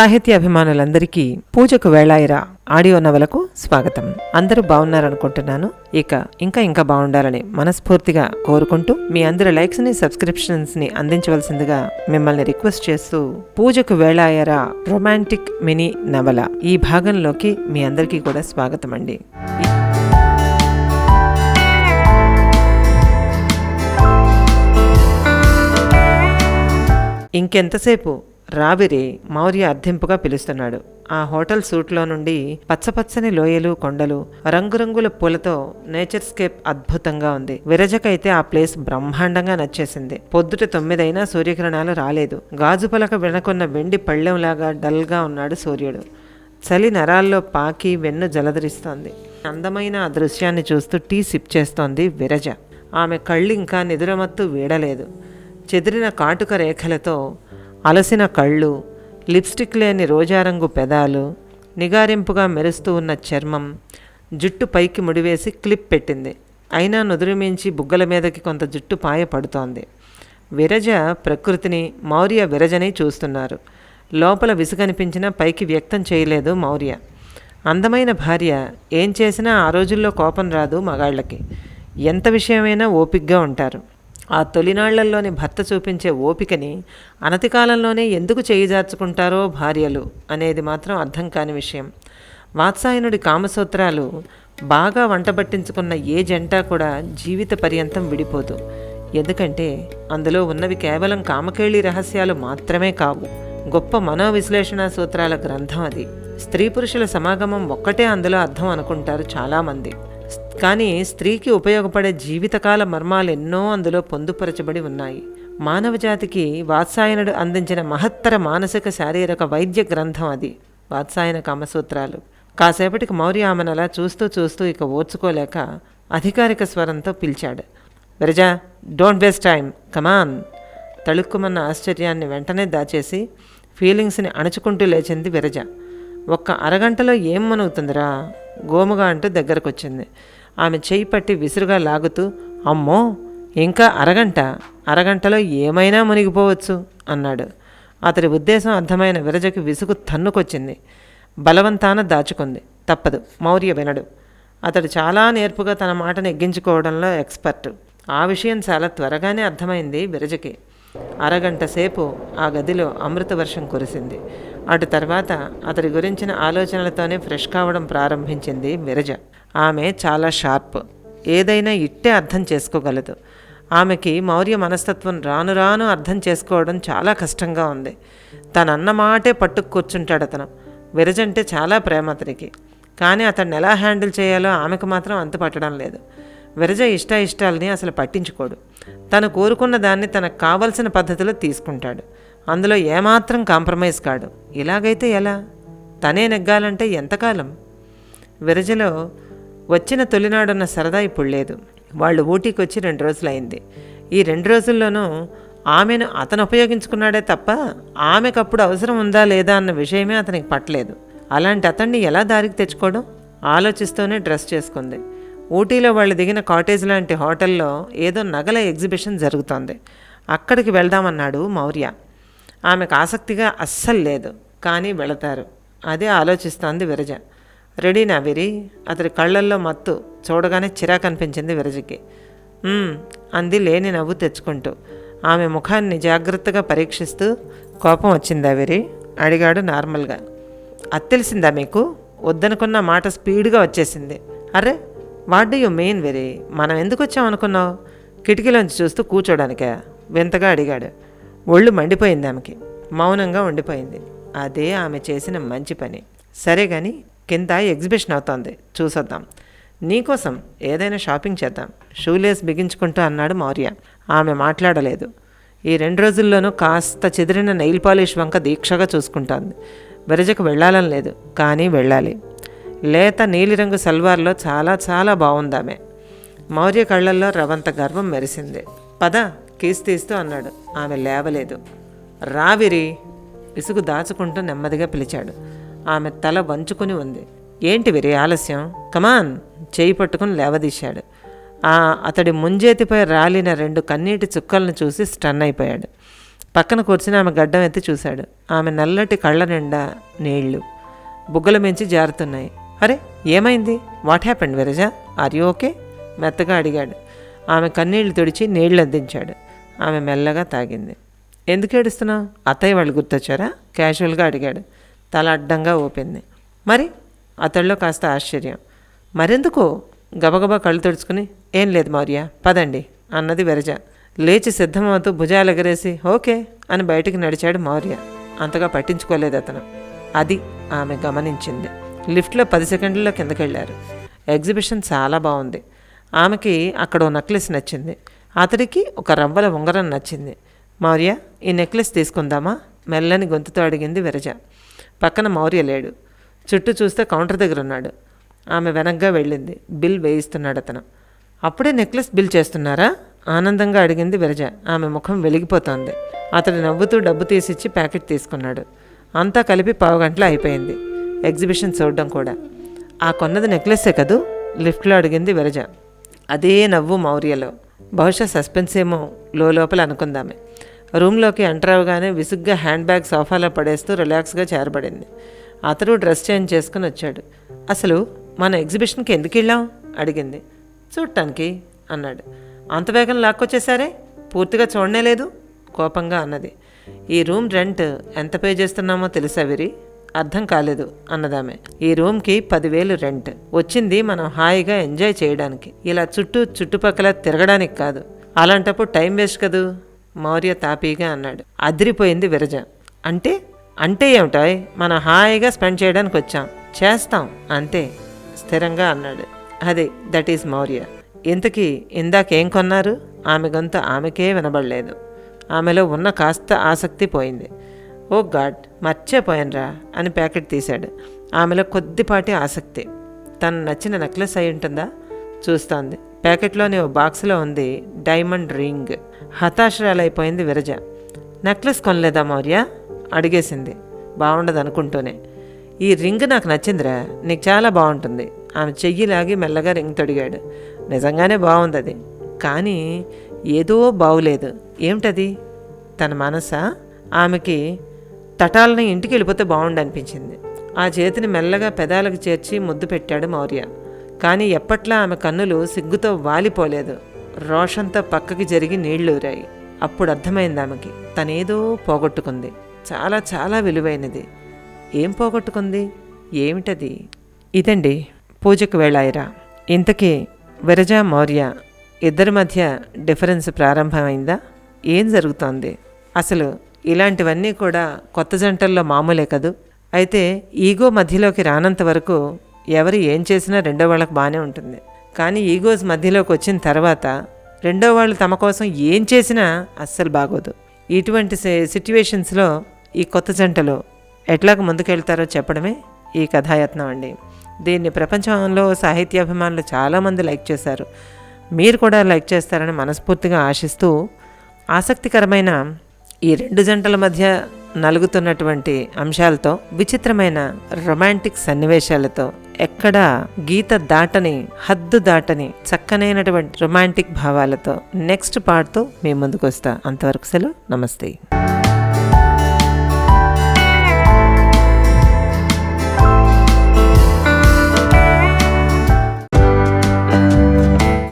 సాహిత్య అభిమానులందరికీ పూజకు వేళాయిరా ఆడియో నవలకు స్వాగతం. అందరూ బాగున్నారనుకుంటున్నాను. ఇక ఇంకా ఇంకా బాగుండాలని మనస్ఫూర్తిగా కోరుకుంటూ మీ అందరి లైక్స్ని సబ్స్క్రిప్షన్స్ని అందించవలసిందిగా మిమ్మల్ని రిక్వెస్ట్ చేస్తూ పూజకు వేళాయరా రొమాంటిక్ మినీ నవల ఈ భాగంలోకి మీ అందరికీ కూడా స్వాగతం అండి ఇంకెంతసేపు రావిరి మౌర్య అర్థింపుగా పిలుస్తున్నాడు. ఆ హోటల్ సూట్లో నుండి పచ్చపచ్చని లోయలు కొండలు రంగురంగుల పూలతో నేచర్ స్కేప్ అద్భుతంగా ఉంది. విరజకైతే ఆ ప్లేస్ బ్రహ్మాండంగా నచ్చేసింది. పొద్దుట తొమ్మిదైనా సూర్యకిరణాలు రాలేదు. గాజు పలక వెనకున్న వెండి పళ్ళెంలాగా డల్గా ఉన్నాడు సూర్యుడు. చలి నరాల్లో పాకి వెన్ను జలధరిస్తోంది. అందమైన ఆ దృశ్యాన్ని చూస్తూ టీ సిప్ చేస్తోంది విరజ. ఆమె కళ్ళు ఇంకా నిదురమత్తు వీడలేదు. చెదిరిన కాటుక రేఖలతో అలసిన కళ్ళు లిప్స్టిక్ లేని రోజారంగు పెదాలు నిగారింపుగా మెరుస్తూ ఉన్న చర్మం జుట్టు పైకి ముడివేసి క్లిప్ పెట్టింది. అయినా నుదురుమించి బుగ్గల మీదకి కొంత జుట్టు పాయ పడుతోంది. విరజ ప్రకృతిని మౌర్య విరజని చూస్తున్నారు. లోపల విసుగనిపించినా పైకి వ్యక్తం చేయలేదు మౌర్య. అందమైన భార్య ఏం చేసినా ఆ రోజుల్లో కోపం రాదు మగాళ్ళకి. ఎంత విషయమైనా ఓపిగ్గా ఉంటారు. ఆ తొలినాళ్ళలోని భర్త చూపించే ఓపికని అనతి కాలంలోనే ఎందుకు చేయిజార్చుకుంటారో భార్యలు అనేది మాత్రం అర్థం కాని విషయం. వాత్సాయనుడి కామసూత్రాలు బాగా వంటబట్టించుకున్న ఏ జంట కూడా జీవిత పర్యంతం విడిపోదు. ఎందుకంటే అందులో ఉన్నవి కేవలం కామకేళి రహస్యాలు మాత్రమే కావు. గొప్ప మనోవిశ్లేషణ సూత్రాల గ్రంథం అది. స్త్రీ పురుషుల సమాగమం ఒక్కటే అందులో అర్థం అనుకుంటారు చాలామంది. కానీ స్త్రీకి ఉపయోగపడే జీవితకాల మర్మాలు ఎన్నో అందులో పొందుపరచబడి ఉన్నాయి. మానవ జాతికి వాత్సాయనుడు అందించిన మహత్తర మానసిక శారీరక వైద్య గ్రంథం అది. వాత్సాయన కామసూత్రాలు. కాసేపటికి మౌర్య ఆమెను చూస్తూ చూస్తూ ఇక ఓర్చుకోలేక అధికారిక స్వరంతో పిలిచాడు. Viraja don't waste time. Come on తళుక్కుమన్న ఆశ్చర్యాన్ని వెంటనే దాచేసి ఫీలింగ్స్ని అణుచుకుంటూ లేచింది విరజ. ఒక్క అరగంటలో ఏం మనవుతుందిరా గోముగా అంటూ దగ్గరకొచ్చింది. ఆమె చేయి పట్టి విసురుగా లాగుతూ అమ్మో ఇంకా అరగంట అరగంటలో ఏమైనా మునిగిపోవచ్చు అన్నాడు. అతడి ఉద్దేశం అర్థమైన విరజకి విసుగు తన్నుకొచ్చింది. బలవంతాన దాచుకుంది. తప్పదు మౌర్య వినడు. అతడు చాలా నేర్పుగా తన మాటను ఎగ్గించుకోవడంలో ఎక్స్పర్ట్. ఆ విషయం చాలా త్వరగానే అర్థమైంది విరజకి. అరగంట సేపు ఆ గదిలో అమృత వర్షం కురిసింది. అటు తర్వాత అతడి గురించిన ఆలోచనలతోనే ఫ్రెష్ కావడం ప్రారంభించింది విరజ. ఆమె చాలా షార్ప్. ఏదైనా ఇట్టే అర్థం చేసుకోగలదు. ఆమెకి మౌర్య మనస్తత్వం రాను రాను అర్థం చేసుకోవడం చాలా కష్టంగా ఉంది. తనన్న మాటే పట్టుకు కూర్చుంటాడు అతను. విరజంటే చాలా ప్రేమ అతనికి. కానీ అతన్ని ఎలా హ్యాండిల్ చేయాలో ఆమెకు మాత్రం అంత పట్టడం లేదు. విరజ ఇష్ట ఇష్టాలని అసలు పట్టించుకోడు. తను కోరుకున్న దాన్ని తనకు కావలసిన పద్ధతిలో తీసుకుంటాడు. అందులో ఏమాత్రం కాంప్రమైజ్ కాడు. ఇలాగైతే ఎలా? తనే నెగ్గాలంటే ఎంతకాలం? విరజలో వచ్చిన తొలినాడున్న సరదా ఇప్పుడు లేదు. వాళ్ళు ఊటీకి వచ్చి రెండు రోజులైంది. ఈ రెండు రోజుల్లోనూ ఆమెను అతను ఉపయోగించుకున్నాడే తప్ప ఆమెకప్పుడు అవసరం ఉందా లేదా అన్న విషయమే అతనికి పట్టలేదు. అలాంటి అతన్ని ఎలా దారికి తెచ్చుకోవడం? ఆలోచిస్తూనే డ్రెస్ చేసుకుంది. ఊటీలో వాళ్ళు దిగిన కాటేజ్ లాంటి హోటల్లో ఏదో నగల ఎగ్జిబిషన్ జరుగుతోంది. అక్కడికి వెళ్దామన్నాడు మౌర్య. ఆమెకు ఆసక్తిగా అస్సలు లేదు. కానీ వెళతారు. అదే ఆలోచిస్తోంది విరజ. రెడీనా విరి. అతడి కళ్ళల్లో మత్తు. చూడగానే చిరాకు అనిపించింది విరజకి. అంది లేని నవ్వు తెచ్చుకుంటూ. ఆమె ముఖాన్ని జాగ్రత్తగా పరీక్షిస్తూ కోపం వచ్చిందా విరి? అడిగాడు నార్మల్గా. అది తెలిసిందా మీకు? వద్దనుకున్న మాట స్పీడ్గా వచ్చేసింది. అరే what do you mean very? మనం ఎందుకు వచ్చామనుకున్నావు కిటికీలోంచి చూస్తూ కూర్చోడానికే? వింతగా అడిగాడు. ఒళ్ళు మండిపోయింది ఆమెకి. మౌనంగా ఉండిపోయింది. అదే ఆమె చేసిన మంచి పని. సరే కానీ కింద ఎగ్జిబిషన్ అవుతోంది. చూసొద్దాం. నీకోసం ఏదైనా షాపింగ్ చేద్దాం. షూలేస్ బిగించుకుంటూ అన్నాడు మౌర్య. ఆమె మాట్లాడలేదు. ఈ రెండు రోజుల్లోనూ కాస్త చెదిరిన నెయిల్ పాలిష్ వంక దీక్షగా చూసుకుంటోంది. విరజకు వెళ్ళాలని లేదు కానీ వెళ్ళాలి. లేత నీలిరంగు సల్వార్లో చాలా చాలా బాగుందామె మౌర్య కళ్ళల్లో రవంత గర్వం మెరిసింది. పద కీస్ తీస్తూ అన్నాడు. ఆమె లేవలేదు. రావిరి ఇసుగు దాచుకుంటూ నెమ్మదిగా పిలిచాడు. ఆమె తల వంచుకుని ఉంది. ఏంటి విరి ఆలస్యం? కమాన్ చేయి పట్టుకుని లేవదీశాడు. ఆ అతడి ముంజేతిపై రాలిన రెండు కన్నీటి చుక్కలను చూసి స్టన్ అయిపోయాడు. పక్కన కూర్చుని ఆమె గడ్డం ఎత్తి చూశాడు. ఆమె నల్లటి కళ్ళ నిండా నీళ్ళు బుగ్గల మించి జారుతున్నాయి. అరే ఏమైంది? What happened Viraja are you okay మెత్తగా అడిగాడు. ఆమె కన్నీళ్ళు తుడిచి నీళ్ళు అందించాడు. ఆమె మెల్లగా తాగింది. ఎందుకు ఏడుస్తున్నావు? అత్తయ్య వాళ్ళు గుర్తొచ్చారా? క్యాజువల్గా అడిగాడు. తల అడ్డంగా ఊపింది. మరి? అతడిలో కాస్త ఆశ్చర్యం. మరెందుకు? గబగబా కళ్ళు తుడుచుకుని ఏం లేదు మౌర్య పదండి అన్నది విరజ. లేచి సిద్ధమవుతూ భుజాలు ఎగరేసి ఓకే అని బయటికి నడిచాడు మౌర్య. అంతగా పట్టించుకోలేదు అతను. అది ఆమె గమనించింది. లిఫ్ట్లో పది సెకండ్లలో కిందకెళ్ళారు. ఎగ్జిబిషన్ చాలా బాగుంది. ఆమెకి అక్కడ ఓ నెక్లెస్ నచ్చింది. అతడికి ఒక రవ్వల ఉంగరం నచ్చింది. మౌర్య ఈ నెక్లెస్ తీసుకుందామా? మెల్లని గొంతుతో అడిగింది విరజ. పక్కన మౌర్య లేడు. చుట్టూ చూస్తే కౌంటర్ దగ్గర ఉన్నాడు. ఆమె వెనక్గా వెళ్ళింది. బిల్ వేయిస్తున్నాడు అతను. అప్పుడే నెక్లెస్ బిల్ చేస్తున్నారా? ఆనందంగా అడిగింది విరజ. ఆమె ముఖం వెలిగిపోతోంది. అతడు నవ్వుతూ డబ్బు తీసిచ్చి ప్యాకెట్ తీసుకున్నాడు. అంతా కలిపి పావుగంటలో అయిపోయింది. ఎగ్జిబిషన్ చూడడం కూడా. ఆ కొన్నది నెక్లెస్సే కదూ? లిఫ్ట్లో అడిగింది విరజ. అదే నవ్వు మౌర్యలో. బహుశా సస్పెన్స్ ఏమో లోపల అనుకుందామే. రూమ్లోకి ఎంటర్ అవగానే విసుగ్గా హ్యాండ్ బ్యాగ్ సోఫాలో పడేస్తూ రిలాక్స్గా చేరబడింది అతడు డ్రెస్ చేంజ్ చేసుకుని వచ్చాడు. అసలు మన ఎగ్జిబిషన్కి ఎందుకు వెళ్ళాం అడిగింది. చూడటానికి అన్నాడు. అంత వేగం లాక్కొచ్చేసారే? పూర్తిగా చూడనే లేదు? కోపంగా అన్నది. ఈ రూమ్ రెంట్ ఎంత పే చేస్తున్నామో తెలుసా విరి? అర్థం కాలేదు అన్నదామె. ఈ రూమ్కి పదివేలు రెంట్. వచ్చింది మనం హాయిగా ఎంజాయ్ చేయడానికి. ఇలా చుట్టూ చుట్టుపక్కల తిరగడానికి కాదు. అలాంటప్పుడు టైం వేస్ట్ కదూ? మౌర్య తాపీగా అన్నాడు. అదిరిపోయింది విరజ. అంటే అంటే ఏమిటాయ్? మనం హాయిగా స్పెండ్ చేయడానికి వచ్చాం. చేస్తాం అంతే స్థిరంగా అన్నాడు. అదే దట్ ఈస్ మౌర్య. ఇంతకీ ఇందాకేం కొన్నారు? ఆమె గొంతు ఆమెకే వినబడలేదు. ఆమెలో ఉన్న కాస్త ఆసక్తి పోయింది. ఓ గాడ్ మర్చిపోయానురా అని ప్యాకెట్ తీశాడు. ఆమెలో కొద్దిపాటి ఆసక్తి. తను నచ్చిన నెక్లెస్ అయి ఉంటుందా? చూస్తోంది. ప్యాకెట్లోని ఓ బాక్స్లో ఉంది డైమండ్ రింగ్. హతాశరాలైపోయింది విరజ. నెక్లెస్ కొనలేదా మౌర్య? అడిగేసింది. బాగుండదు అనుకుంటూనే ఈ రింగ్ నాకు నచ్చిందిరా. నీకు చాలా బాగుంటుంది ఆమె చెయ్యి లాగి మెల్లగా రింగ్ తొడిగాడు. నిజంగానే బాగుంది అది కానీ ఏదో బాగులేదు ఏమిటది? తన మనసా? ఆమెకి తటాలని ఇంటికి వెళ్ళిపోతే బాగుండు అనిపించింది ఆ చేతిని మెల్లగా పెదాలకు చేర్చి ముద్దు పెట్టాడు మౌర్య. కానీ ఎప్పట్లా ఆమె కన్నులు సిగ్గుతో వాలిపోలేదు. రోషంతో పక్కకి జరిగి నీళ్ళూరాయి అప్పుడు అర్థమైంది ఆమెకి. తనేదో పోగొట్టుకుంది. చాలా చాలా విలువైనది. ఏం పోగొట్టుకుంది? ఏమిటది? ఇదండి పూజకు వెళ్ళాయిరా ఇంతకీ విరజ మౌర్య ఇద్దరి మధ్య డిఫరెన్స్ ప్రారంభమైందా? ఏం జరుగుతోంది? అసలు ఇలాంటివన్నీ కూడా కొత్త జంటల్లో మామూలే కదూ? అయితే ఈగో మధ్యలోకి రానంత వరకు ఎవరు ఏం చేసినా రెండో వాళ్ళకి బాగానే ఉంటుంది. కానీ ఈగోస్ మధ్యలోకి వచ్చిన తర్వాత రెండో వాళ్ళు తమ కోసం ఏం చేసినా అస్సలు బాగోదు. ఇటువంటి సిట్యువేషన్స్లో ఈ కొత్త జంటలు ఎట్లాగ ముందుకెళ్తారో చెప్పడమే ఈ కథాయత్నం అండి. దీన్ని ప్రపంచంలో సాహిత్యాభిమానులు చాలామంది లైక్ చేశారు. మీరు కూడా లైక్ చేస్తారని మనస్ఫూర్తిగా ఆశిస్తూ ఆసక్తికరమైన ఈ రెండు జంటల మధ్య నలుగుతున్నటువంటి అంశాలతో విచిత్రమైన రొమాంటిక్ సన్నివేశాలతో ఎక్కడా గీత దాటని హద్దు దాటని చక్కనైనటువంటి రొమాంటిక్ భావాలతో నెక్స్ట్ పార్ట్తో మీ ముందుకు వస్తా అంతవరకు సెలవు. నమస్తే.